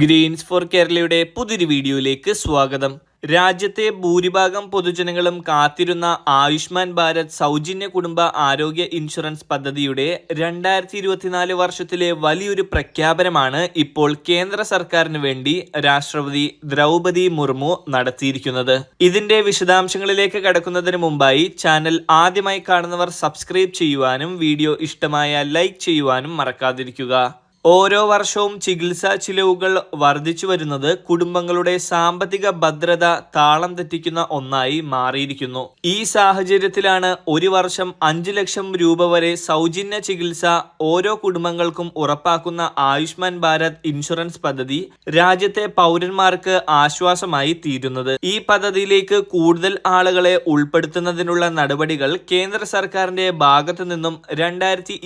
Green's four കേരളയുടെ പുതിയൊരു വീഡിയോയിലേക്ക് സ്വാഗതം. രാജ്യത്തെ ഭൂരിഭാഗം പൊതുജനങ്ങളും കാത്തിരുന്ന ആയുഷ്മാൻ ഭാരത് സൗജന്യ കുടുംബ ആരോഗ്യ ഇൻഷുറൻസ് പദ്ധതിയുടെ രണ്ടായിരത്തി ഇരുപത്തിനാല് വർഷത്തിലെ വലിയൊരു പ്രഖ്യാപനമാണ് ഇപ്പോൾ കേന്ദ്ര സർക്കാരിന് വേണ്ടി രാഷ്ട്രപതി ദ്രൗപതി മുർമു നടത്തിയിരിക്കുന്നത്. ഇതിന്റെ വിശദാംശങ്ങളിലേക്ക് കടക്കുന്നതിന് മുമ്പായി ചാനൽ ആദ്യമായി കാണുന്നവർ സബ്സ്ക്രൈബ് ചെയ്യുവാനും വീഡിയോ ഇഷ്ടമായ ലൈക്ക് ചെയ്യുവാനും മറക്കാതിരിക്കുക. ഓരോ വർഷവും ചികിത്സാ ചിലവുകൾ വർദ്ധിച്ചു വരുന്നത് കുടുംബങ്ങളുടെ സാമ്പത്തിക ഭദ്രത താളം തെറ്റിക്കുന്ന ഒന്നായി മാറിയിരിക്കുന്നു. ഈ സാഹചര്യത്തിലാണ് ഒരു വർഷം അഞ്ചു ലക്ഷം രൂപ വരെ സൗജന്യ ചികിത്സ ഓരോ കുടുംബങ്ങൾക്കും ഉറപ്പാക്കുന്ന ആയുഷ്മാൻ ഭാരത് ഇൻഷുറൻസ് പദ്ധതി രാജ്യത്തെ പൗരന്മാർക്ക് ആശ്വാസമായി തീരുന്നത്. ഈ പദ്ധതിയിലേക്ക് കൂടുതൽ ആളുകളെ ഉൾപ്പെടുത്തുന്നതിനുള്ള നടപടികൾ കേന്ദ്ര സർക്കാരിന്റെ ഭാഗത്തു നിന്നും രണ്ടായിരത്തി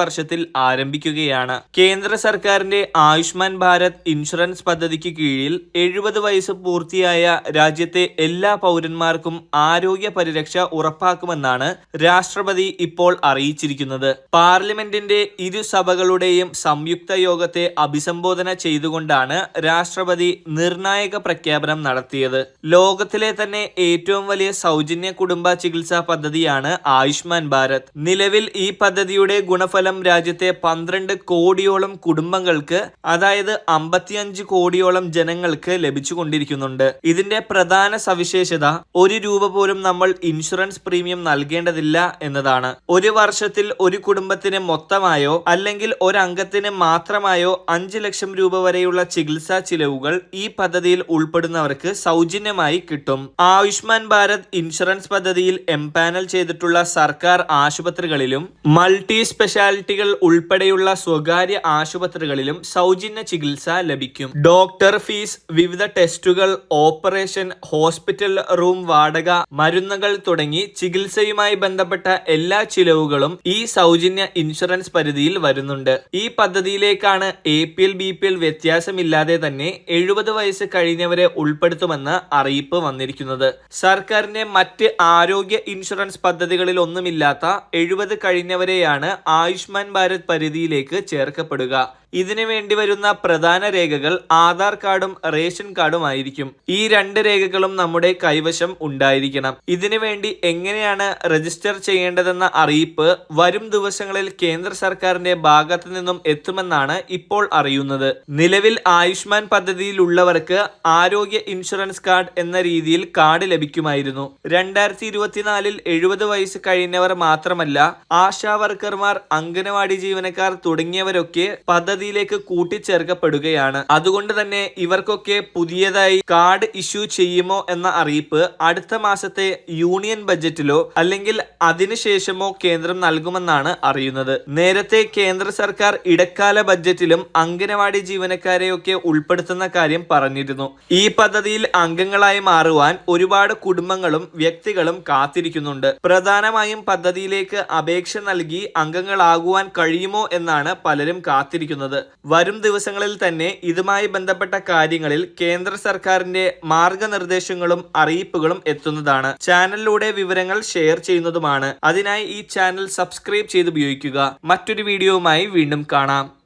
വർഷത്തിൽ ആരംഭിക്കുകയാണ്. കേന്ദ്ര സർക്കാരിന്റെ ആയുഷ്മാൻ ഭാരത് ഇൻഷുറൻസ് പദ്ധതിക്ക് കീഴിൽ എഴുപത് വയസ്സ് പൂർത്തിയായ രാജ്യത്തെ എല്ലാ പൗരന്മാർക്കും ആരോഗ്യ പരിരക്ഷ ഉറപ്പാക്കുമെന്നാണ് രാഷ്ട്രപതി ഇപ്പോൾ അറിയിച്ചിരിക്കുന്നത്. പാർലമെന്റിന്റെ ഇരു സഭകളുടെയും സംയുക്ത യോഗത്തെ അഭിസംബോധന ചെയ്തുകൊണ്ടാണ് രാഷ്ട്രപതി നിർണായക പ്രഖ്യാപനം നടത്തിയത്. ലോകത്തിലെ തന്നെ ഏറ്റവും വലിയ സൗജന്യ കുടുംബ ചികിത്സാ പദ്ധതിയാണ് ആയുഷ്മാൻ ഭാരത്. നിലവിൽ ഈ പദ്ധതിയുടെ ഗുണഫലം രാജ്യത്തെ പന്ത്രണ്ട് കോടിയോളം കുടുംബങ്ങൾക്ക് അതായത് അമ്പത്തിയഞ്ച് കോടിയോളം ജനങ്ങൾക്ക് ലഭിച്ചുകൊണ്ടിരിക്കുന്നുണ്ട്. ഇതിന്റെ പ്രധാന സവിശേഷത ഒരു രൂപ പോലും നമ്മൾ ഇൻഷുറൻസ് പ്രീമിയം നൽകേണ്ടതില്ല എന്നതാണ്. ഒരു വർഷത്തിൽ ഒരു കുടുംബത്തിന് മൊത്തമായോ അല്ലെങ്കിൽ ഒരംഗത്തിന് മാത്രമായോ അഞ്ച് ലക്ഷം രൂപ വരെയുള്ള ചികിത്സാ ചിലവുകൾ ഈ പദ്ധതിയിൽ ഉൾപ്പെടുന്നവർക്ക് സൗജന്യമായി കിട്ടും. ആയുഷ്മാൻ ഭാരത് ഇൻഷുറൻസ് പദ്ധതിയിൽ എംപാനൽ ചെയ്തിട്ടുള്ള സർക്കാർ ആശുപത്രികളിലും മൾട്ടി സ്പെഷ്യാലിറ്റികൾ ഉൾപ്പെടെയുള്ള സ്വകാര്യ ആശുപത്രികളിലും സൗജന്യ ചികിത്സ ലഭിക്കും. ഡോക്ടർ ഫീസ് വിവിധ ടെസ്റ്റുകൾ ഓപ്പറേഷൻ ഹോസ്പിറ്റൽ റൂം വാടക മരുന്നുകൾ തുടങ്ങി ചികിത്സയുമായി ബന്ധപ്പെട്ട എല്ലാ ചിലവുകളും ഈ സൗജന്യ ഇൻഷുറൻസ് പരിധിയിൽ വരുന്നുണ്ട്. ഈ പദ്ധതിയിലേക്കാണ് A P L B P L വ്യത്യാസമില്ലാതെ തന്നെ എഴുപത് വയസ്സ് കഴിഞ്ഞവരെ ഉൾപ്പെടുത്തുമെന്ന് അറിയിപ്പ് വന്നിരിക്കുന്നത്. സർക്കാരിന്റെ മറ്റ് ആരോഗ്യ ഇൻഷുറൻസ് പദ്ധതികളിൽ ഒന്നുമില്ലാത്ത എഴുപത് കഴിഞ്ഞവരെയാണ് ആയുഷ്മാൻ ഭാരത് പരിധിയിലേക്ക് கேட்கப்படுக ഇതിനു വേണ്ടി വരുന്ന പ്രധാന രേഖകൾ ആധാർ കാർഡും റേഷൻ കാർഡും ആയിരിക്കും. ഈ രണ്ട് രേഖകളും നമ്മുടെ കൈവശം ഉണ്ടായിരിക്കണം. ഇതിനു വേണ്ടി എങ്ങനെയാണ് രജിസ്റ്റർ ചെയ്യേണ്ടതെന്ന അറിയിപ്പ് വരും ദിവസങ്ങളിൽ കേന്ദ്ര സർക്കാരിന്റെ ഭാഗത്തു നിന്നും എത്തുമെന്നാണ് ഇപ്പോൾ അറിയുന്നത്. നിലവിൽ ആയുഷ്മാൻ പദ്ധതിയിലുള്ളവർക്ക് ആരോഗ്യ ഇൻഷുറൻസ് കാർഡ് എന്ന രീതിയിൽ കാർഡ് ലഭിക്കുമായിരുന്നു. രണ്ടായിരത്തി ഇരുപത്തിനാലിൽ എഴുപത് വയസ്സ് കഴിഞ്ഞവർ മാത്രമല്ല ആശാ വർക്കർമാർ അംഗനവാടി ജീവനക്കാർ തുടങ്ങിയവരൊക്കെ പദ്ധതിയിലേക്ക് കൂട്ടിച്ചേർക്കപ്പെടുകയാണ്. അതുകൊണ്ട് തന്നെ ഇവർക്കൊക്കെ പുതിയതായി കാർഡ് ഇഷ്യൂ ചെയ്യുമോ എന്ന അറിയിപ്പ് അടുത്ത മാസത്തെ യൂണിയൻ ബജറ്റിലോ അല്ലെങ്കിൽ അതിനുശേഷമോ കേന്ദ്രം നൽകുമെന്നാണ് അറിയുന്നത്. നേരത്തെ കേന്ദ്ര സർക്കാർ ഇടക്കാല ബജറ്റിലും അംഗനവാടി ജീവനക്കാരെയൊക്കെ ഉൾപ്പെടുത്തുന്ന കാര്യം പറഞ്ഞിരുന്നു. ഈ പദ്ധതിയിൽ അംഗങ്ങളായി മാറുവാൻ ഒരുപാട് കുടുംബങ്ങളും വ്യക്തികളും കാത്തിരിക്കുന്നുണ്ട്. പ്രധാനമായും പദ്ധതിയിലേക്ക് അപേക്ഷ നൽകി അംഗങ്ങളാകുവാൻ കഴിയുമോ എന്നാണ് പലരും കാത്തിരിക്കുന്നത്. വരും ദിവസങ്ങളിൽ തന്നെ ഇതുമായി ബന്ധപ്പെട്ട കാര്യങ്ങളിൽ കേന്ദ്ര സർക്കാരിന്റെ മാർഗനിർദ്ദേശങ്ങളും അറിയിപ്പുകളും എത്തുന്നതാണ്. ചാനലിലൂടെ വിവരങ്ങൾ ഷെയർ ചെയ്യുന്നതുമാണ്. അതിനായി ഈ ചാനൽ സബ്സ്ക്രൈബ് ചെയ്ത് ഉപയോഗിക്കുക മറ്റൊരു വീഡിയോവുമായി വീണ്ടും കാണാം.